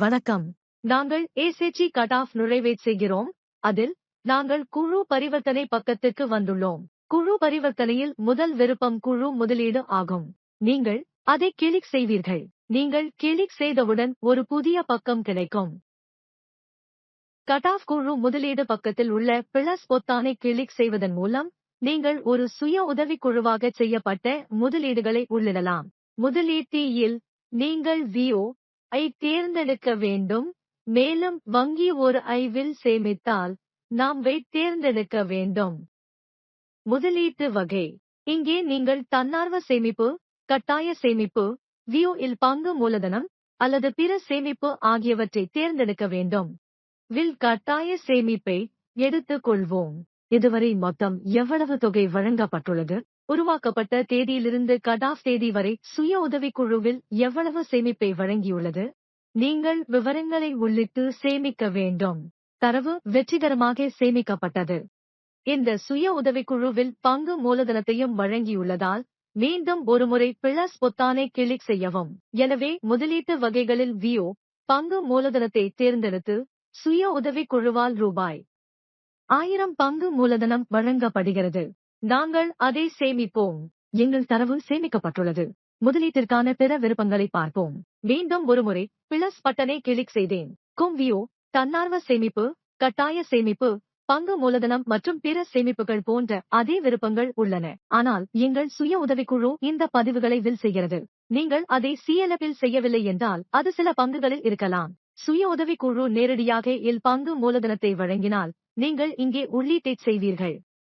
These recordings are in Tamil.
வணக்கம். நாங்கள் ஏசேச்சி கட் ஆஃப் நுழைவைச் செய்கிறோம். அதில் நாங்கள் குழு பரிவர்த்தனை பக்கத்துக்கு வந்துள்ளோம். குழு பரிவர்த்தனையில் முதல் விருப்பம் குழு முதலீடு ஆகும். நீங்கள் அதை கிளிக் செய்வீர்கள். நீங்கள் கிளிக் செய்தவுடன் ஒரு புதிய பக்கம் கிடைக்கும். கட் ஆஃப் குழு முதலீடு பக்கத்தில் உள்ள பிளஸ் பொத்தானை கிளிக் செய்வதன் மூலம் நீங்கள் ஒரு சுய உதவிக்குழுவாக செய்யப்பட்ட முதலீடுகளை உள்ளிடலாம். முதலீட்டியில் நீங்கள் விஓ ஐ தேர்ந்தெடுக்க வேண்டும். மேலும் வங்கி ஒரு ஐவில் சேமித்தால் நாம் வை தேர்ந்தெடுக்க வேண்டும். முதலீட்டு வகை. இங்கே நீங்கள் தன்னார்வ சேமிப்பு கட்டாய சேமிப்பு வியூ இல் பங்கு மூலதனம் அல்லது பிற சேமிப்பு ஆகியவற்றை தேர்ந்தெடுக்க வேண்டும். வில் கட்டாய சேமிப்பை எடுத்துக் கொள்வோம். இதுவரை மொத்தம் எவ்வளவு தொகை வழங்கப்பட்டுள்ளது? உருவாக்கப்பட்ட தேதியிலிருந்து கட் ஆஃப் தேதி வரை சுய உதவிக்குழுவில் எவ்வளவு சேமிப்பை வழங்கியுள்ளது? நீங்கள் விவரங்களை உள்ளிட்டு சேமிக்க வேண்டும். தரவு வெற்றிகரமாக சேமிக்கப்பட்டது. இந்த சுய உதவிக்குழுவில் பங்கு மூலதனத்தையும் வழங்கியுள்ளதால் மீண்டும் ஒருமுறை பிளஸ் பொத்தானை கிளிக் செய்யவும். எனவே முதலீட்டு வகைகளில் வியோ பங்கு மூலதனத்தை தேர்ந்தெடுத்து சுய உதவிக்குழுவால் ரூபாய் ஆயிரம் பங்கு மூலதனம் வழங்கப்படுகிறது. நாங்கள் அதை சேமிப்போம். எங்கள் தரவு சேமிக்கப்பட்டுள்ளது. முதலீட்டிற்கான பிற விருப்பங்களை பார்ப்போம். மீண்டும் ஒருமுறை பிளஸ் பட்டனை கிளிக் செய்தேன். கும்வியோ தன்னார்வ சேமிப்பு கட்டாய சேமிப்பு பங்கு மூலதனம் மற்றும் பிற சேமிப்புகள் போன்ற அதே விருப்பங்கள் உள்ளன. ஆனால் எங்கள் சுய உதவிக்குழு இந்த பதிவுகளை வில் செய்கிறது. நீங்கள் அதை சிஎல்எஃபில் செய்யவில்லை என்றால் அது சில பங்குகளில் இருக்கலாம். சுய உதவிக்குழு நேரடியாக இல் பங்கு மூலதனத்தை வழங்கினால் நீங்கள் இங்கே உள்ளீட்டைச் செய்வீர்கள்.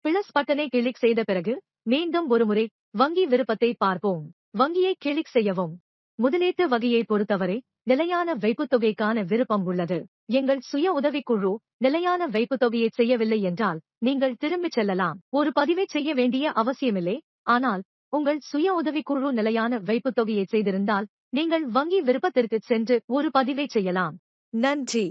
பிளஸ் பட்டனை கிளிக் செய்த பிறகு மீண்டும் ஒருமுறை வங்கி விருப்பத்தை பார்ப்போம். வங்கியை கிளிக் செய்யவும். முதலீட்டு வகையை பொறுத்தவரை நிலையான வைப்புத் தொகைக்கான விருப்பம் உள்ளது. எங்கள் சுய உதவிக்குழு நிலையான வைப்புத் தொகையை செய்யவில்லை என்றால் நீங்கள் திரும்பிச் செல்லலாம். ஒரு பதிவை செய்ய வேண்டிய அவசியமில்லை. ஆனால் உங்கள் சுய உதவிக்குழு நிலையான வைப்புத் தொகையை செய்திருந்தால் நீங்கள் வங்கி விருப்பத்திற்கு சென்று ஒரு பதிவை செய்யலாம். நன்றி.